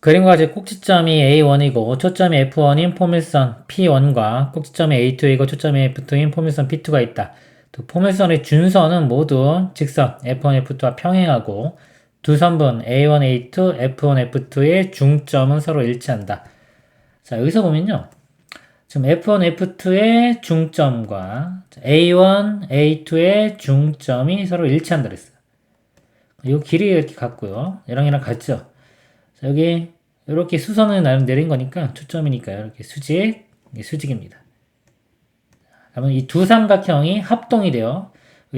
그림과 같이 꼭지점이 A1이고 초점이 F1인 포밀선 P1과 꼭지점이 A2이고 초점이 F2인 포밀선 P2가 있다. 또 포밀선의 준선은 모두 직선 F1, F2와 평행하고 두 선분 A1, A2, F1, F2의 중점은 서로 일치한다. 자, 여기서 보면요. 지금 F1, F2의 중점과 A1, A2의 중점이 서로 일치한다 그랬어요. 이 길이 이렇게 같고요. 얘랑 얘랑 같죠. 자, 여기 이렇게 수선을 나름 내린 거니까 초점이니까 이렇게 수직, 수직입니다. 그러면 이 두 삼각형이 합동이 돼요.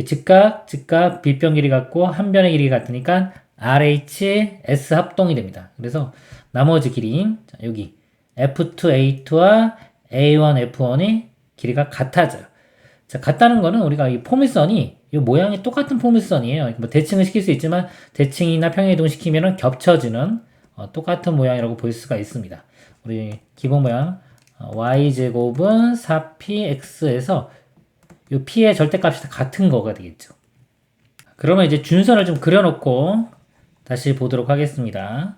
직각, 직각, 빗변 길이 같고 한 변의 길이 같으니까 RHS 합동이 됩니다. 그래서 나머지 길이인 자, 여기 F2A2와 A1, F1의 길이가 같아져요. 자, 같다는 거는 우리가 이 포밀선이 이 모양이 똑같은 포밀선이에요. 뭐 대칭을 시킬 수 있지만 대칭이나 평행이동 시키면은 겹쳐지는 어, 똑같은 모양이라고 볼 수가 있습니다. 우리 기본 모양 어, y제곱은 4px에서 이 p의 절대값이 다 같은 거가 되겠죠. 그러면 이제 준선을 좀 그려놓고 다시 보도록 하겠습니다.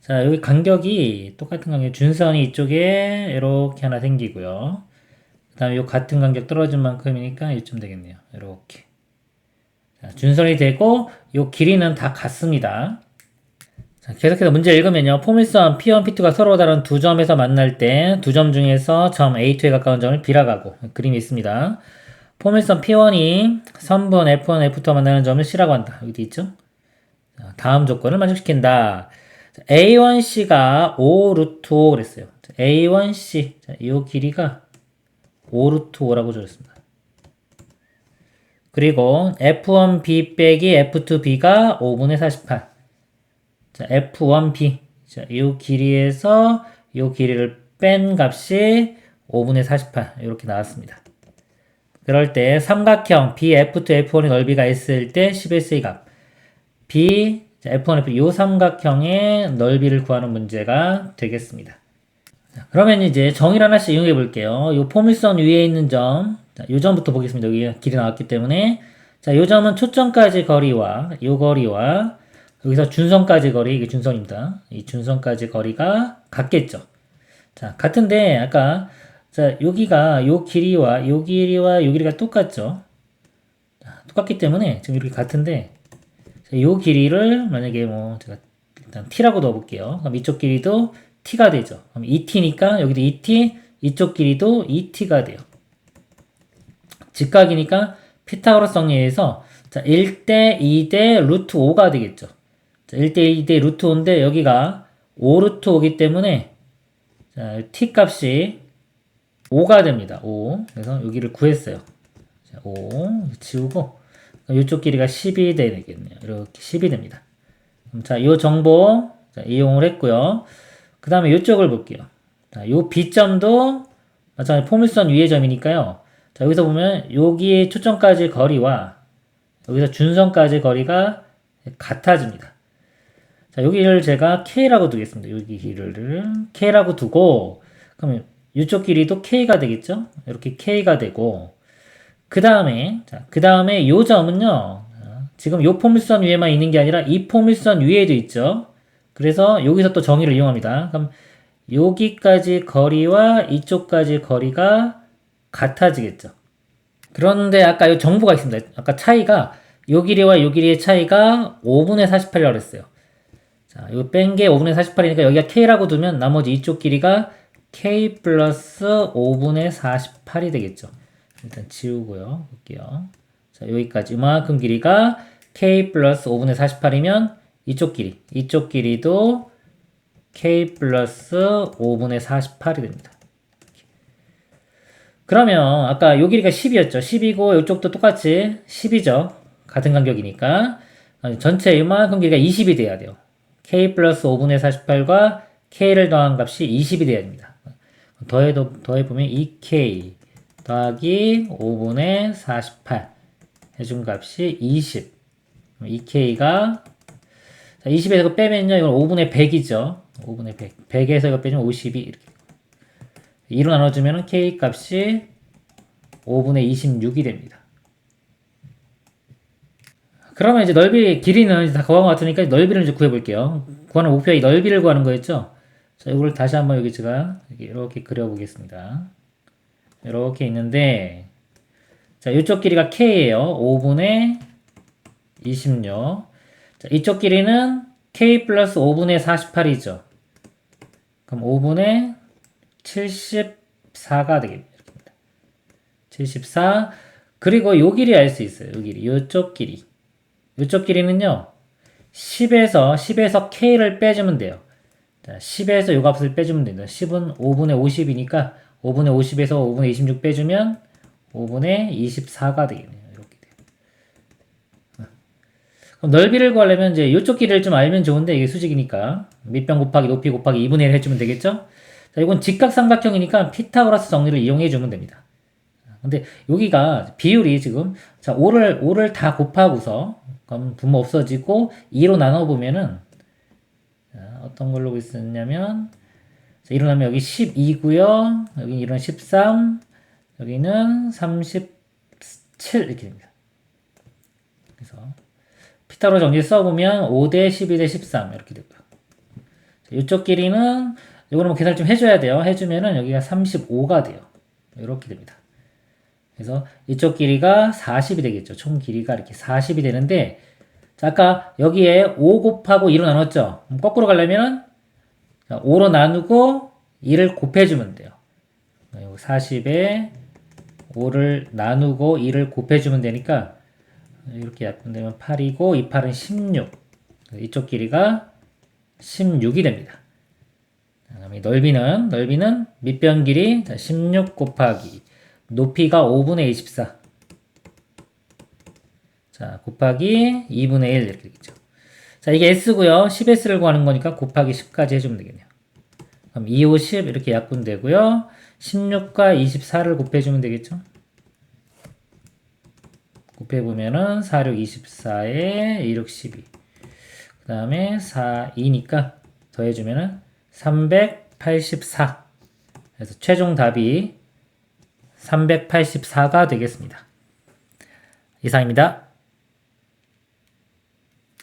자, 여기 간격이 똑같은 간격, 준선이 이쪽에 이렇게 하나 생기고요. 그 다음에 이 같은 간격 떨어진 만큼이니까 이쯤 되겠네요. 이렇게. 자, 준선이 되고 이 길이는 다 같습니다. 자, 계속해서 문제 읽으면요. 포밀선 P1, P2가 서로 다른 두 점에서 만날 때 두 점 중에서 점 A2에 가까운 점을 B라고 하고 그림이 있습니다. 포밀선 P1이 선분 F1, F2와 만나는 점을 C라고 한다. 여기 있죠? 자, 다음 조건을 만족시킨다. 자, A1C가 5 루트 5 그랬어요. 자, A1C 자, 이 길이가 5 루트 5라고 적었습니다. 그리고 F1B 빼기 F2B가 5분의 48. 자, F1B. 자, 이 길이에서 이 길이를 뺀 값이 5분의 48. 이렇게 나왔습니다. 그럴 때 삼각형 BF2, F1의 넓이가 S일 때 11C의 값. B, 자, F1, F2, 이 삼각형의 넓이를 구하는 문제가 되겠습니다. 자, 그러면 이제 정의를 하나씩 이용해 볼게요. 이 포밀선 위에 있는 점, 자, 요 점부터 보겠습니다. 여기 길이 나왔기 때문에. 자, 요 점은 초점까지 거리와 요 거리와 여기서 준선까지 거리, 이게 준선입니다. 이 준선까지 거리가 같겠죠. 자, 같은데, 아까, 자, 여기가 요 길이와 요 길이와 요 길이가 똑같죠. 자, 똑같기 때문에 지금 이렇게 같은데, 자, 요 길이를 만약에 뭐, 제가 일단 t라고 넣어볼게요. 그럼 이쪽 길이도 t가 되죠. 그럼 2t니까 여기도 2t, 이쪽 길이도 2t가 돼요. 직각이니까 피타고라스 정리에서 자, 1대 2대 루트 5가 되겠죠. 자, 1대 2대 루트 5인데 여기가 5 루트 5기 때문에 자, t 값이 5가 됩니다. 5. 그래서 여기를 구했어요. 자, 5 지우고 이쪽 길이가 10이 되겠네요. 이렇게 10이 됩니다. 자, 이 정보 자, 이용을 했고요. 그 다음에 이쪽을 볼게요. 자, 이 B점도 마찬가지 포물선 위의 점이니까요. 자, 여기서 보면 여기에 초점까지 거리와 여기서 준선까지 거리가 같아집니다. 자, 여기를 제가 K라고 두겠습니다. 여기 길이를 K라고 두고 그러면 이쪽 길이도 K가 되겠죠? 이렇게 K가 되고 그 다음에 자, 그 다음에 요 점은요. 지금 요 포물선 위에만 있는 게 아니라 이 포물선 위에도 있죠. 그래서 여기서 또 정의를 이용합니다. 그럼 여기까지 거리와 이쪽까지 거리가 같아지겠죠. 그런데 아까 이 정보가 있습니다. 아까 차이가 요 길이와 요 길이의 차이가 5분의 48이라고 했어요. 자, 이거 뺀 게 5분의 48이니까 여기가 k라고 두면 나머지 이쪽 길이가 k 플러스 5분의 48이 되겠죠. 일단 지우고요. 볼게요. 자, 여기까지 이만큼 길이가 k 플러스 5분의 48이면 이쪽 길이, 이쪽 길이도 k 플러스 5분의 48이 됩니다. 그러면 아까 요 길이가 10이었죠. 10이고 이쪽도 똑같이 10이죠. 같은 간격이니까 전체 이만큼 길이가 20이 돼야 돼요. K 플러스 5분의 48과 k를 더한 값이 20이 돼야 됩니다. 더해도 더해보면 2k 더하기 5분의 48 해준 값이 20 2k가 20에서 빼면요 이건 5분의 100이죠. 5분의 100 100에서 이거 빼면 52 이렇게. 2로 나눠주면 k 값이 5분의 26이 됩니다 그러면 이제 넓이 길이는 다 거한 것 같으니까 넓이를 이제 구해볼게요 구하는 목표의 넓이를 구하는 거였죠. 자, 이걸 다시 한번 여기 제가 이렇게 그려보겠습니다. 이렇게 있는데, 자, 이쪽 길이가 K예요. 5분의 26. 자, 이쪽 길이는 K 플러스 5분의 48이죠. 그럼 5분의 74가 되겠습니다. 74. 그리고 요 길이 알 수 있어요. 요 길이. 요쪽 길이. 요쪽 길이는요. 10에서 10에서 K를 빼주면 돼요. 자, 10에서 요 값을 빼주면 됩니다. 10은 5분의 50이니까 5분의 50에서 5분의 26 빼주면 5분의 24가 되겠네요. 이렇게 돼요. 그럼 넓이를 구하려면 이제 이쪽 길이를 좀 알면 좋은데 이게 수직이니까 밑변 곱하기 높이 곱하기 2분의 1 해주면 되겠죠? 자, 이건 직각삼각형이니까 피타고라스 정리를 이용해 주면 됩니다. 근데 여기가 비율이 지금 자 5를 5를 다 곱하고서 그럼 분모 없어지고 2로 나눠 보면은 자, 어떤 걸로 있었냐면 자, 일어나면 여기 12고요. 여기 이런 13, 여기는 37 이렇게 됩니다. 그래서 피타로 정리 써보면 5대 12대 13 이렇게 되고요. 이쪽 길이는 이거는 뭐 계산 좀 해줘야 돼요. 해주면은 여기가 35가 돼요. 이렇게 됩니다. 그래서 이쪽 길이가 40이 되겠죠. 총 길이가 이렇게 40이 되는데 자, 아까 여기에 5 곱하고 2로 나눴죠. 거꾸로 가려면은 5로 나누고 2를 곱해주면 돼요. 40에 5를 나누고 2를 곱해주면 되니까 이렇게 약분되면 8이고 이 8은 16. 이쪽 길이가 16이 됩니다. 넓이는 넓이는 밑변 길이 16 곱하기 높이가 5분의 24. 자, 곱하기 2분의 1 이렇게 되겠죠. 자, 이게 S고요. 10S를 구하는 거니까 곱하기 10까지 해주면 되겠네요. 그럼 2, 5, 10 이렇게 약분되고요. 16과 24를 곱해주면 되겠죠. 곱해보면은 4, 6, 24에 2, 6, 12. 그 다음에 4, 2니까 더해주면은 384. 그래서 최종 답이 384가 되겠습니다. 이상입니다.